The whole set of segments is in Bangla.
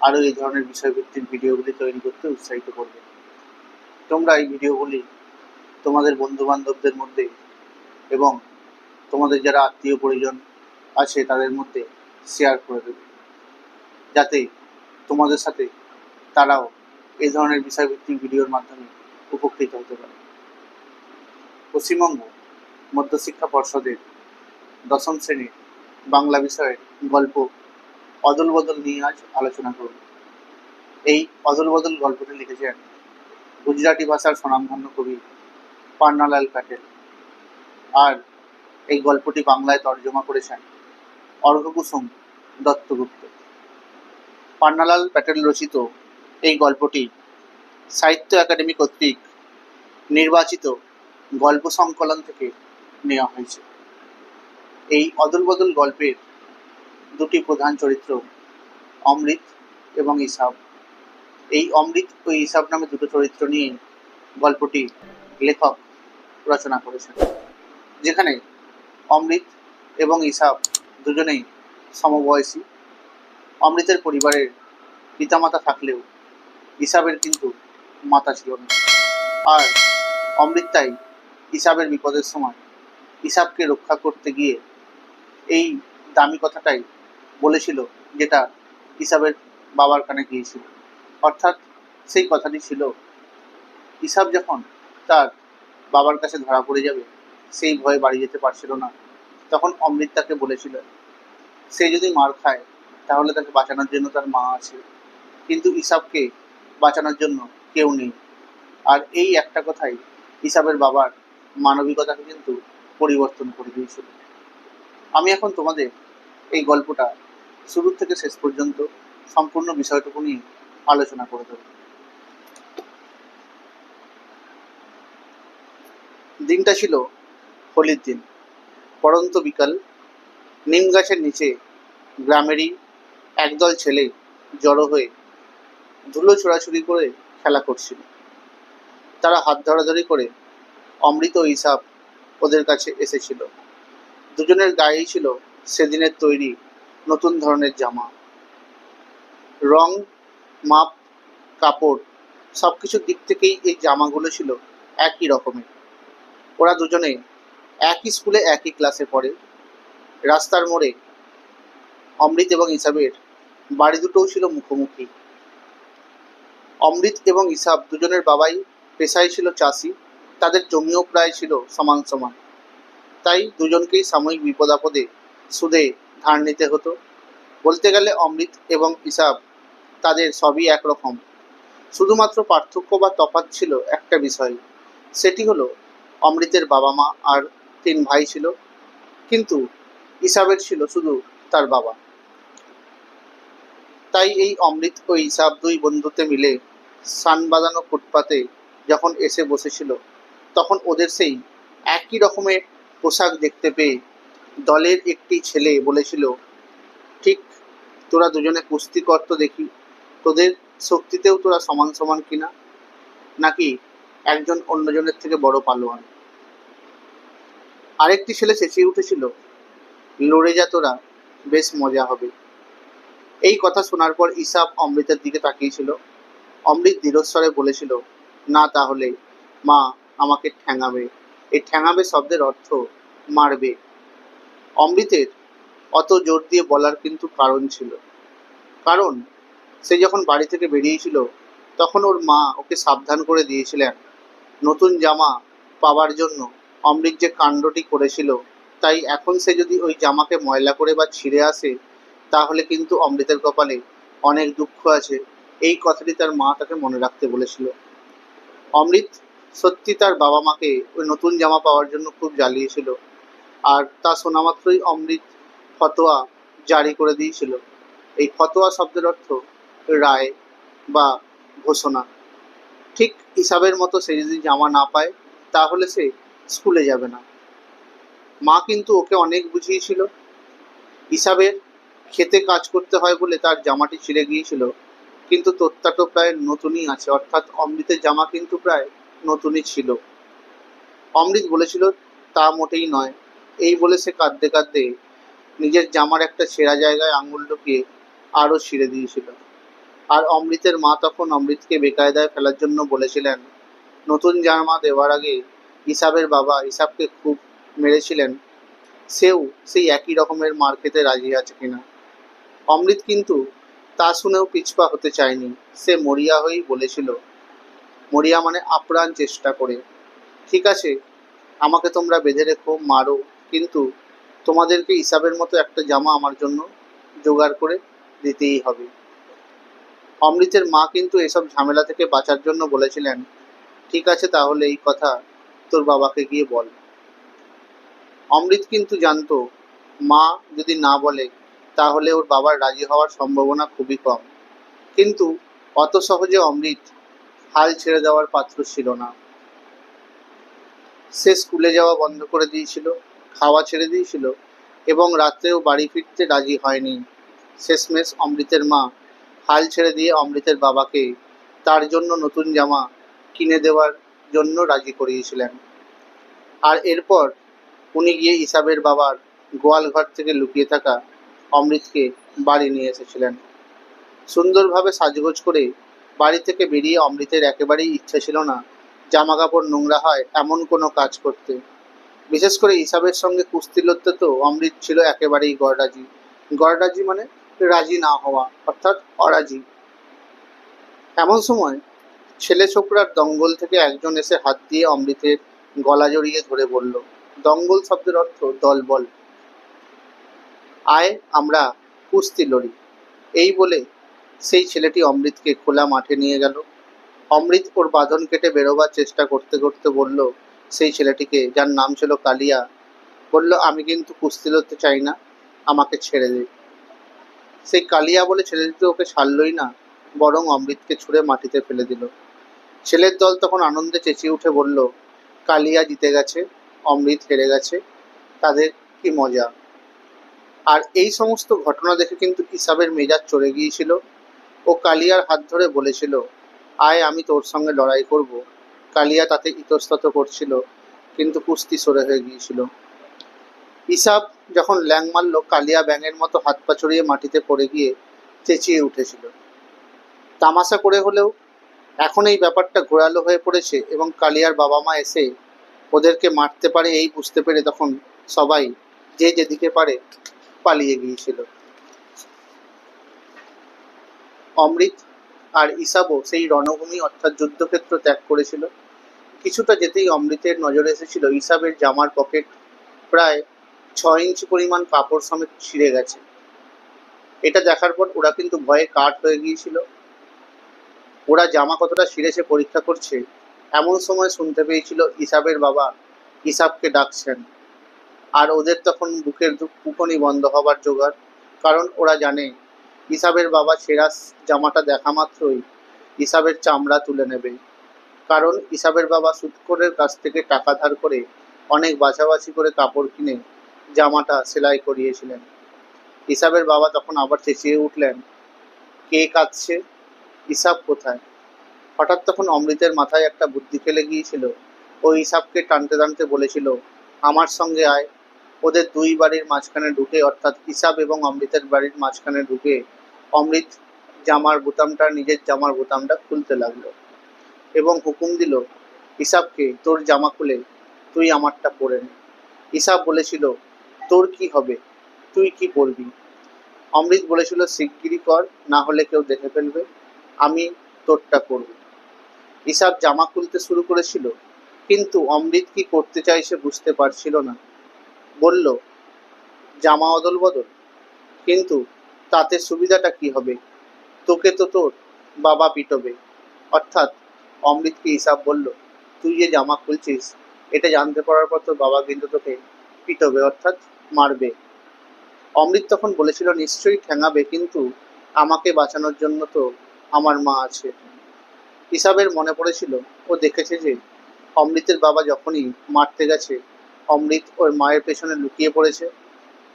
আরও এই ধরনের বিষয়ভিত্তিক ভিডিওগুলি তৈরি করতে উৎসাহিত করবে। তোমরা এই ভিডিওগুলি তোমাদের বন্ধু বান্ধবদের মধ্যে এবং তোমাদের যারা আত্মীয় পরিজন আছে তাদের মধ্যে শেয়ার করে দেবে। যাতে তোমাদের সাথে তারাও এই ধরনের বিষয়ভিত্তিক ভিডিওর মাধ্যমে উপকৃত হতে পারে। পশ্চিমবঙ্গ মধ্যশিক্ষা পর্ষদের দশম শ্রেণির বাংলা বিষয়ের গল্প অদল বদল নিয়ে আজ আলোচনা করব। এই অদল বদল গল্পটি লিখেছেন গুজরাটি ভাষার স্বনামধন্য কবি পান্নালাল প্যাটেল। আর এই গল্পটি বাংলায় তর্জমা করেছেন অর্ঘকুসুম দত্তগুপ্ত। পান্নালাল প্যাটেল রচিত এই গল্পটি সাহিত্য একাডেমি কর্তৃক নির্বাচিত গল্প সংকলন থেকে নেওয়া হয়েছে। এই অদল বদল গল্পের দুটি প্রধান চরিত্র, অমৃত এবং ইসাব। এই অমৃত ও ইসাব নামে দুটো চরিত্র নিয়ে গল্পটি লেখক রচনা করেছেন, যেখানে অমৃত এবং ইসাব দুজনেই সমবয়সী। অমৃতের পরিবারের পিতামাতা থাকলেও ইসাবের কিন্তু মাতা ছিল না। আর অমৃত তাই ইসাবের বিপদের সময় ইসাবকে রক্ষা করতে গিয়ে এই দামি কথাটাই বলেছিল যেটা ইসাবের বাবার কানে গিয়েছিল। অর্থাৎ সেই কথাটি ছিল, ইসাব যখন তার বাবার কাছে ধরা পড়ে যাবে, সেই ভয়ে বাড়ি যেতে পারছিল না। তখন অমৃত তাকে বলেছিল, সে যদি মার খায়, তাহলে তাকে বাঁচানোর জন্য তার মা আছে। কিন্তু ইসাবকে বাঁচানোর জন্য কেউ নেই। আর এই একটা কথাই ইসাবের বাবার মানবিকতাকে কিন্তু পরিবর্তন করে দিয়েছিল। আমি এখন তোমাদের এই গল্পটা শুরু থেকে শেষ পর্যন্ত সম্পূর্ণ বিষয়টুকু নিয়ে আলোচনা করে দেব। দিনটা ছিল হোলির দিন। পড়ন্ত বিকাল, নিম গাছের নিচে গ্রামেরই একদল ছেলে জড়ো হয়ে ধুলো ছোড়াছুড়ি করে খেলা করছিল। তারা হাত ধরাধরি করে অমৃত ও ইসাব ওদের কাছে এসেছিল। দুজনের গায়েই ছিল সেদিনের তৈরি নতুন ধরনের জামা। রং, মাপ, কাপড় সব কিছুর দিক থেকেই এই জামাগুলো ছিল একই রকমের। ওরা দুজনে একই স্কুলে একই ক্লাসে পড়ে। রাস্তার মোড়ে অমৃত এবং ইসাবের বাড়ি দুটোও ছিল মুখোমুখি। অমৃত এবং ইসাব দুজনের বাবাই পেশায় ছিল চাষি, তাদের জমিও প্রায় ছিল সমান সমান। তাই দুজনকেই সাময়িক বিপদ আপদে সুদে ধার নিতে হতো। বলতে গেলে অমৃত এবং ইসাব তাদের সবই একরকম। শুধুমাত্র পার্থক্য বা তফাৎ ছিল একটা বিষয়। সেটি হলো, অমৃতের বাবা মা আর তিন ভাই ছিল। কিন্তু ইসাবের ছিল শুধু তার বাবা। তাই এই অমৃত ও ইসাব দুই বন্ধুতে মিলে সান বাঁধানো ফুটপাতে যখন এসে বসেছিল, তখন ওদের সেই একই রকমের পোশাক দেখতে পেয়ে দলের একটি ছেলে বলেছিল, ঠিক, তোরা দুজনে কুস্তি কর তো দেখি, তোদের শক্তিতেও তোরা সমান সমান কিনা? নাকি একজন অন্যজনের থেকে বড় পালোয়ান? আরেকটি ছেলে চেঁচিয়ে উঠেছিল, লড়ে যা তোরা, বেশ মজা হবে। এই কথা শোনার পর ইসাব অমৃতের দিকে তাকিয়েছিল। অমৃত দৃঢ়স্বরে বলেছিল, না তাহলে, মা, আমাকে ঠ্যাঙাবে। এই ঠ্যাঙাবে শব্দের অর্থ, মারবে। অমৃতের অত জোর দিয়ে বলার কিন্তু কারণ ছিল। কারণ সে যখন বাড়ি থেকে বেরিয়েছিল, তখন ওর মা ওকে সাবধান করে দিয়েছিলেন। নতুন জামা পাওয়ার জন্য অমৃত যে কাণ্ডটি করেছিল, তাই এখন সে যদি ওই জামাকে ময়লা করে বা ছিঁড়ে আসে, তাহলে কিন্তু অমৃতের কপালে অনেক দুঃখ আছে। এই কথাটি তার মা তাকে মনে রাখতে বলেছিল। অমৃত সত্যি তার বাবা মাকে ওই নতুন জামা পাওয়ার জন্য খুব জ্বালিয়েছিল। আর তা শোনা মাত্রই অমৃত ফতোয়া জারি করে দিয়েছিল। এই ফতোয়া শব্দের অর্থ রায় বা ঘোষণা। ঠিক হিসাবের মতো সে যদি জামা না পায়, তাহলে সে স্কুলে যাবে না। মা কিন্তু ওকে অনেক বুঝিয়েছিল। হিসাবের খেতে কাজ করতে হয় বলে তার জামাটি ছিঁড়ে গিয়েছিল, কিন্তু তোরটা তো প্রায় নতুনই আছে। অর্থাৎ অমৃতের জামা কিন্তু প্রায় নতুনই ছিল। অমৃত বলেছিল, তা মোটেই নয়। এই বলে সে কাঁদতে কাঁদতে নিজের জামার একটা ছেঁড়া জায়গায় আঙুল ঢুকিয়ে আরও ছিঁড়ে দিয়েছিল। আর অমৃতের মা তখন অমৃতকে বেকায়দায় ফেলার জন্য বলেছিলেন, নতুন জামা দেওয়ার আগে ইসাবের বাবা ইসাবকে খুব মেরেছিলেন, সেও সেই একই রকমের মার খেতে রাজি আছে কিনা? অমৃত কিন্তু তা শুনেও পিছপা হতে চায়নি। সে মরিয়া হয়েই বলেছিল, মরিয়া মানে আপ্রাণ চেষ্টা করে। ঠিক আছে, আমাকে তোমরা বেঁধে রেখো, মারো কিন্তু তোমাদেরকে ইসাবের মতো একটা জামা আমার জন্য জোগাড় করে দিতেই হবে। অমৃতের মা কিন্তু এসব ঝামেলা থেকে বাঁচার জন্য বলেছিলেন, ঠিক আছে তাহলে এই কথা তোর বাবাকে গিয়ে বল। অমৃত কিন্তু জানতো, মা যদি না বলে তাহলে ওর বাবার রাজি হওয়ার সম্ভাবনা খুবই কম। কিন্তু অত সহজে অমৃত হাল ছেড়ে দেওয়ার পাত্র ছিল না। সে স্কুলে যাওয়া বন্ধ করে দিয়েছিল। খাওয়া ছেড়ে দিয়েছিল এবং রাত্রেও বাড়ি ফিরতে রাজি হয়নি। শেষমেশ অমৃতের মা হাল ছেড়ে দিয়ে অমৃতের বাবাকে তার জন্য নতুন জামা কিনে দেওয়ার জন্য রাজি করিয়েছিলেন। আর এরপর উনি গিয়ে ইসাবের বাবার গোয়াল ঘর থেকে লুকিয়ে থাকা অমৃতকে বাড়ি নিয়ে এসেছিলেন। সুন্দরভাবে সাজগোজ করে বাড়ি থেকে বেরিয়ে অমৃতের একেবারেই ইচ্ছা ছিল না জামা কাপড় নোংরা হয় এমন কোনো কাজ করতে। বিশেষ করে ইসাবের সঙ্গে কুস্তি লড়তে তো অমৃত ছিল একেবারেই গড়রাজি। গড়রাজি মানে রাজি না হওয়া, অর্থাৎ অরাজি। এমন সময় ছেলে ছোকরার দঙ্গল থেকে একজন এসে হাত দিয়ে অমৃতের গলা জড়িয়ে ধরে বলল, দঙ্গল শব্দের অর্থ দলবল। আয়, আমরা কুস্তি লড়ি। এই বলে সেই ছেলেটি অমৃতকে খোলা মাঠে নিয়ে গেল। অমৃত ওর বাঁধন কেটে বেরোবার চেষ্টা করতে করতে বলল সেই ছেলেটিকে, যার নাম ছিল কালিয়া, বলল, আমি কিন্তু কুস্তি লড়তে চাই না, আমাকে ছেড়ে দে। সেই কালিয়া বলে ছেলেটি ওকে ছাড়লই না, বরং অমৃতকে ছুঁড়ে মাটিতে ফেলে দিল। ছেলের দল তখন আনন্দে চেঁচিয়ে উঠে বলল, কালিয়া জিতে গেছে, অমৃত হেরে গেছে, তাদের কি মজা? আর এই সমস্ত ঘটনা দেখে কিন্তু ইসাবের মেজাজ চড়ে গিয়েছিল ও কালিয়ার হাত ধরে বলেছিল, আয়, আমি তোর সঙ্গে লড়াই করব। কালিয়া তাতে ইতস্তত করছিল, কিন্তু কুস্তি সরে হয়ে গিয়েছিল। ইসাব যখন ল্যাং মারল, কালিয়া ব্যাঙের মতো হাত পা চড়িয়ে মাটিতে পড়ে গিয়ে চেঁচিয়ে উঠেছিল। তামাশা করে হলেও এখন এই ব্যাপারটা ঘোরালো হয়ে পড়েছে এবং কালিয়ার বাবা মা এসে ওদেরকে মারতে পারে এই বুঝতে পেরে তখন সবাই যে যেদিকে পারে পালিয়ে গিয়েছিল। অমৃত আর ইসাবও সেই রণভূমি অর্থাৎ যুদ্ধক্ষেত্র ত্যাগ করেছিল। কিছুটা যেতেই অমৃতের নজরে এসেছিল। ইসাবের জামার পকেট প্রায় ছ ইঞ্চি পরিমাণ কাপড় সমেত ছিঁড়ে গেছে। এটা দেখার পর ওরা কিন্তু ভয়ে কাঠ হয়ে গিয়েছিল। ওরা জামা কতটা ছিঁড়েছে পরীক্ষা করছে, এমন সময় শুনতে পেয়েছিল ইসাবের বাবা ইসাবকে ডাকছেন। আর ওদের তখন বুকের কুকনি বন্ধ হবার জোগাড়, কারণ ওরা জানে ইসাবের বাবা ছেঁড়া জামাটা দেখা মাত্রই ইসাবের চামড়া তুলে নেবে। কারণ ইসাবের বাবা সুৎখোরের কাছ থেকে টাকা ধার করে অনেক বাছাবাছি করে কাপড় কিনে জামাটা সেলাই করিয়েছিলেন। ইসাবের বাবা তখন আবার চেঁচিয়ে উঠলেন, কে কাঁদছে? ইসাব কোথায়? হঠাৎ তখন অমৃতের মাথায় একটা বুদ্ধি খেলে গিয়েছিল। ও ইসাবকে টানতে টানতে বলেছিল, আমার সঙ্গে আয়। ওদের দুই বাড়ির মাঝখানে ঢুকে, অর্থাৎ ইসাব এবং অমৃতের বাড়ির মাঝখানে ঢুকে অমৃত জামার বোতামটা, নিজের জামার বোতামটা খুলতে লাগল। এবং হুকুম দিল, ইসাবকে, তোর জামা খুলে তুই আমারটা পরে নে। ইসাব বলেছিল, তোর কি হবে? তুই কি পরবি? অমৃত বলেছিল, শিগগিরই কর, না হলে কেউ দেখে ফেলবে, আমি তোরটা করব ইসাব জামা খুলতে শুরু করেছিল, কিন্তু অমৃত কি করতে চাইছে বুঝতে পারছিল না। বলল, জামা অদল বদল, কিন্তু তাতে সুবিধাটা কি হবে? তোকে তো তোর বাবা পিটবে। অর্থাৎ অমৃতকে হিসাব বলল, তুই যে জামা খুলছিস, এটা জানতে পারার পর তোর বাবা কিন্তু তোকে পিটবে, অর্থাৎ মারবে। অমৃত তখন বলেছিল, নিশ্চয়ই ঠেঙাবে, কিন্তু আমাকে বাঁচানোর জন্য তো আমার মা আছে। হিসাবের মনে পড়েছিল, ও দেখেছে যে অমৃতের বাবা যখনই মারতে গেছে, অমৃত ওর মায়ের পেছনে লুকিয়ে পড়েছে।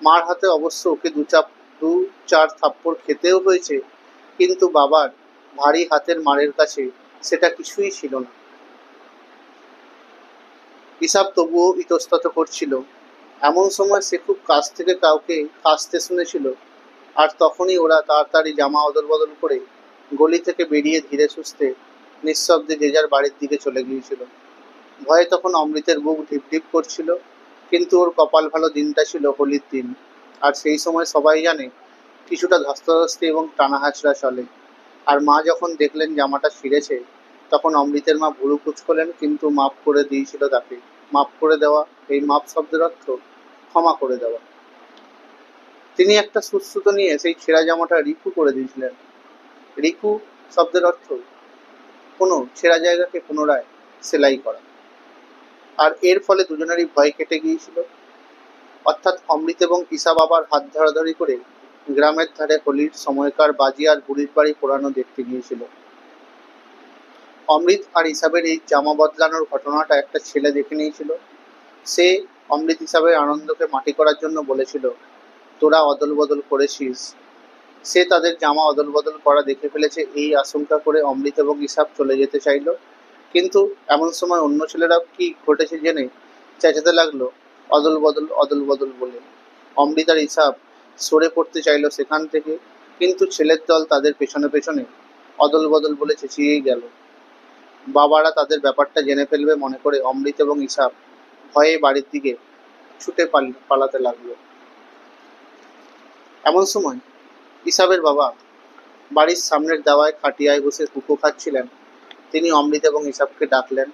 মার হাতে অবশ্য ওকে দু চাপ, দু চার থাপ্পড় খেতেও হয়েছে, কিন্তু বাবার ভারী হাতের মারের কাছে সেটা কিছুই ছিল না। ইসাব তবুও ইতস্তত করছিল। এমন সময় সে খুব কাছ থেকে কাউকে কাশতে শুনেছিল, আর তখনই ওরা তাড়াতাড়ি জামা অদল বদল করে গলি থেকে বেরিয়ে ধীরে সুস্থে নিঃশব্দে যে যার বাড়ির দিকে চলে গিয়েছিল। ভয়ে তখন অমৃতের বুক ঢিপ ঢিপ করছিল, কিন্তু ওর কপাল ভালো দিনটা ছিল হোলির দিন, আর সেই সময় সবাই জানে কিছুটা ধস্তাধস্তি এবং টানা হাঁচড়া চলে। আর মা যখন দেখলেন জামাটা ছিঁড়েছে তখন অমৃতের মা ভুরু কুচকলেন, কিন্তু মাপ করে দিয়েছিল তাকে। মাপ করে দেওয়া, এই মাপ শব্দের অর্থ ক্ষমা করে দেওয়া। তিনি একটা সুশ্রুত নিয়ে সেই ছেঁড়া জামাটা রিকু করে দিয়েছিলেন। রিকু শব্দের অর্থ কোনো ছেঁড়া জায়গাকে পুনরায় সেলাই করা। আর এর ফলে দুজনেরই ভয় কেটে গিয়েছিল। অর্থাৎ অমৃত এবং ঈশা বাবার হাত ধরাধরি করে গ্রামের ধারে হোলির সময়কার বাজি আর বুড়ির বাড়ি পোড়ানো দেখতে গিয়েছিল। অমৃত আর ইসাবের এই জামা বদলানোর ঘটনাটা একটা ছেলে দেখে নিয়েছিল। সে অমৃত হিসাবে আনন্দকে মাটি করার জন্য বলেছিল, তোরা অদল বদল করেছিস। সে তাদের জামা অদল বদল করা দেখে ফেলেছে। এই আশঙ্কা করে অমৃত এবং ইসাব চলে যেতে চাইলো। কিন্তু এমন সময় অন্য ছেলেরা কি ঘটেছে জেনে চেঁচাতে লাগল অদল বদল অদল বদল বলে। অমৃত আর ইসাব সরে পড়তে চাইলো সেখান থেকে, কিন্তু ছেলের দল তাদের পেছনে পেছনে অদল বদল বলে চেঁচিয়েই গেল। বাবারা তাদের ব্যাপারটা জেনে ফেলবে মনে করে অমৃত এবং ইসাব ভয়ে বাড়ির দিকে ছুটে পাল- পালাতে লাগল। এমন সময় ইসাবের বাবা বাড়ির সামনের দাওয়ায় খাটিয়ায় বসে কুকো খাচ্ছিলেন। তিনি অমৃত এবং ইসাবকে ডাকলেন,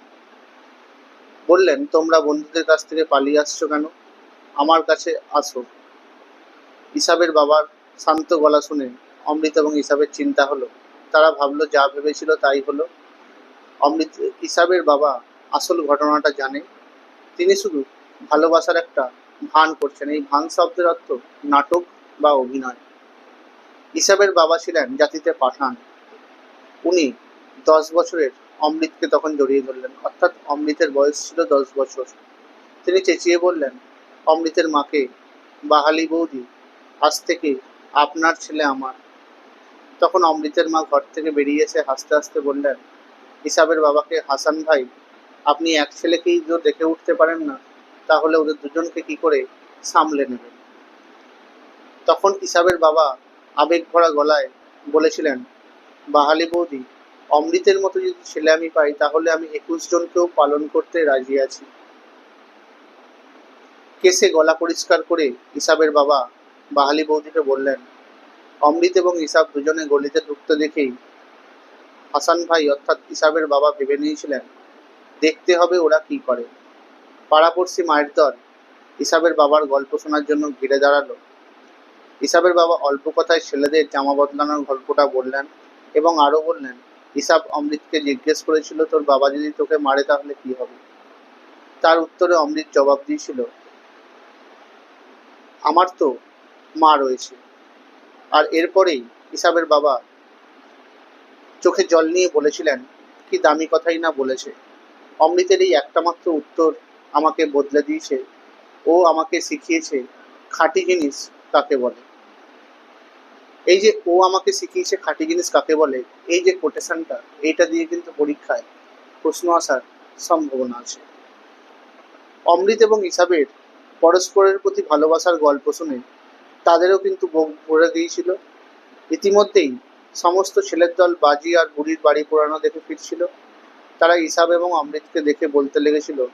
বললেন, তোমরা বন্ধুদের কাছ থেকে পালিয়ে আসছো কেন? আমার কাছে আসো। ইসাবের বাবার শান্ত গলা শুনে অমৃত এবং ইসাবের চিন্তা হলো, তারা ভাবলো, যা ভেবেছিল তাই হলো। অমৃত ইসাবের বাবা আসল ঘটনাটা জানে। তিনি শুধু ভালোবাসার একটা ভান করছেন। এই ভান শব্দের অর্থ নাটক বা অভিনয়। ইসাবের বাবা ছিলেন জাতিতে পাঠান। উনি দশ বছরের অমৃতকে তখন জড়িয়ে ধরলেন। অর্থাৎ অমৃতের বয়স ছিল দশ বছর। তিনি চেঁচিয়ে বললেন, অমৃতের মাকে বাহালি বৌদি, আজ থেকে আপনার ছেলে আমার। তখন অমৃতের মা ঘর থেকে বেরিয়ে এসে হাসতে হাসতে বললেন ইসাবের বাবাকে হাসান ভাই, আপনি এক ছেলেকেই তো দেখে উঠতে পারেন না, তাহলে ওদের দুজনকে কি করে সামলে নেবেন তখন ইসাবের বাবা আবেগ ভরা গলায় বলেছিলেন, বাহালি বৌদি, অমৃতের মতো যদি ছেলে আমি পাই, তাহলে আমি একুশ জনকেও পালন করতে রাজি আছি। কেসে গলা পরিষ্কার করে ইসাবের বাবা বাহালি বৌদিকে বললেন, অমৃত এবং ইসাব দুজনে গলিতে ঢুকতে দেখেই হাসান ভাই অর্থাৎ ইসাবের বাবা ভেবে নিয়েছিলেন, দেখতে হবে ওরা কি করে। পাড়াপড়শি মায়ের দল, ইসাবের বাবার গল্প শোনার জন্য ঘিরে দাঁড়াল। ইসাবের বাবা অল্প কথায় ছেলেদের জামা বদলানোর গল্পটা বললেন এবং আরও বললেন, ইসাব অমৃতকে জিজ্ঞেস করেছিল, তোর বাবা যদি তোকে মারে তাহলে কি হবে? তার উত্তরে অমৃত জবাব দিয়েছিল, আমার তো মা রয়েছে। আর এরপরেই ইসাবের বাবা চোখে জল নিয়ে বলেছিলেন, কি দামি কথাই না বলেছে। অমৃতের এই একটা মাত্র উত্তর আমাকে বদলে দিয়েছে। ও আমাকে শিখিয়েছে, খাঁটি জিনিস কাকে বলে। এই যে ও আমাকে শিখিয়েছে খাঁটি জিনিস কাকে বলে, এই যে কোটেশনটা এইটা দিয়ে কিন্তু পরীক্ষায় প্রশ্ন আসার সম্ভাবনা আছে। অমৃত এবং ইসাবের পরস্পরের প্রতি ভালোবাসার গল্প শুনে তাদেরও কিন্তু ভরে দিয়েছিল। ইতিমধ্যেই সমস্ত ছেলের দল বাজি আর বুড়ির বাড়ি পোড়ানো দেখে ফিরছিল। তারা ইসাব এবং অমৃতকে দেখে বলতে লেগেছিল,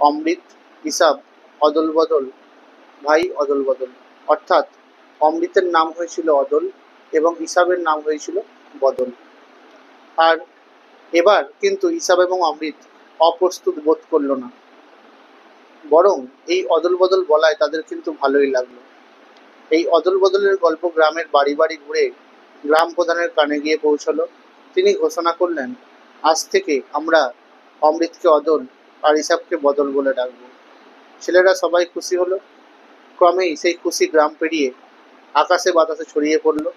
অমৃত, ইসাব, অদল বদল, ভাই অদল বদল। অর্থাৎ অমৃতের নাম হয়েছিল অদল এবং ইসাবের নাম হয়েছিল বদল। আর এবার কিন্তু ইসাব এবং অমৃত অপ্রস্তুত বোধ করল না। বরং এই অদল বদল বলায় তাদের কিন্তু ভালোই লাগল। এই অদল বদলের গল্প গ্রামের বাড়ি বাড়ি ঘুরে গ্রাম প্রধানের কানে গিয়ে পৌঁছলো। তিনি ঘোষণা করলেন, আজ থেকে আমরা অমৃতকে অদল আর ইসাবকে বদল বলে ডাকবো। ছেলেরা সবাই খুশি হলো। ক্রমেই সেই খুশি গ্রাম পেরিয়ে আকাশে বাতাসে ছড়িয়ে পড়ল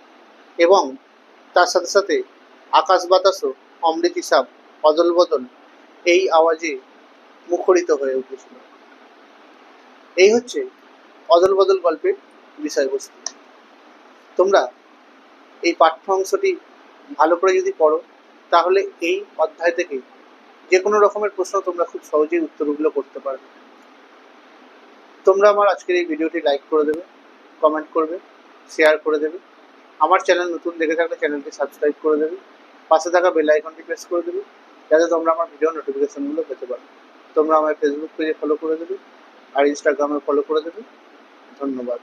এবং তার সাথে সাথে আকাশ বাতাসও অমৃত হিসাব অদল, বদল এই আওয়াজে মুখরিত হয়ে উঠেছিল। এই হচ্ছে অদল, বদল গল্পের বিষয়বস্তু। তোমরা এই পাঠ্য অংশটি ভালো করে যদি পড়ো, তাহলে এই অধ্যায় থেকে যে কোনো রকমের প্রশ্ন তোমরা খুব সহজেই উত্তরগুলো করতে পারবে। তোমরা আমার আজকের এই ভিডিওটি লাইক করে দেবে, কমেন্ট করবে, শেয়ার করে দেবে। আমার চ্যানেল নতুন দেখে থাকলে চ্যানেলটি সাবস্ক্রাইব করে দেবে। পাশে থাকা বেল আইকনটি প্রেস করে দেবে, যাতে তোমরা আমার ভিডিও নোটিফিকেশনগুলো পেতে পারো। তোমরা আমার ফেসবুক পেজে ফলো করে দেবে, আর ইনস্টাগ্রামে ফলো করে দেবে। ধন্যবাদ।